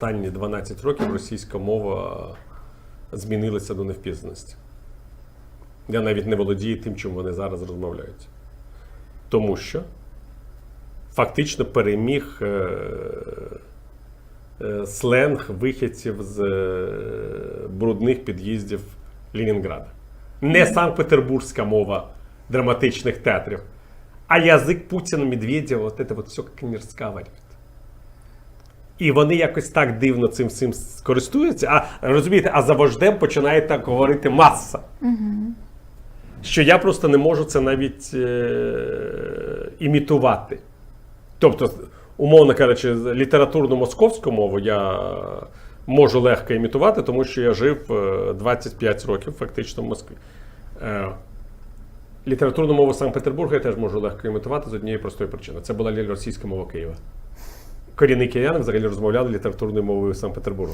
Останні 12 років російська мова змінилася до невпізнаності. Я навіть не володію тим, чим вони зараз розмовляють. Тому що фактично переміг е, е, сленг вихідців з е, брудних під'їздів Ленінграда. Не Санкт-Петербурзька мова драматичних театрів, а язик Путіна, Медведєва, от це от все як розказують. І вони якось так дивно цим всім користуються. А розумієте, а за вождем починає так говорити маса. Що я просто не можу це навіть е- імітувати. Тобто, умовно кажучи, літературну московську мову я можу легко імітувати, тому що я жив е, 25 років фактично в Москві. Е- Літературну мову Санкт-Петербурга я теж можу легко імітувати з однієї простої причини. Це була російська мова Києва. Корінні кияни взагалі розмовляли літературною мовою Санкт-Петербургу.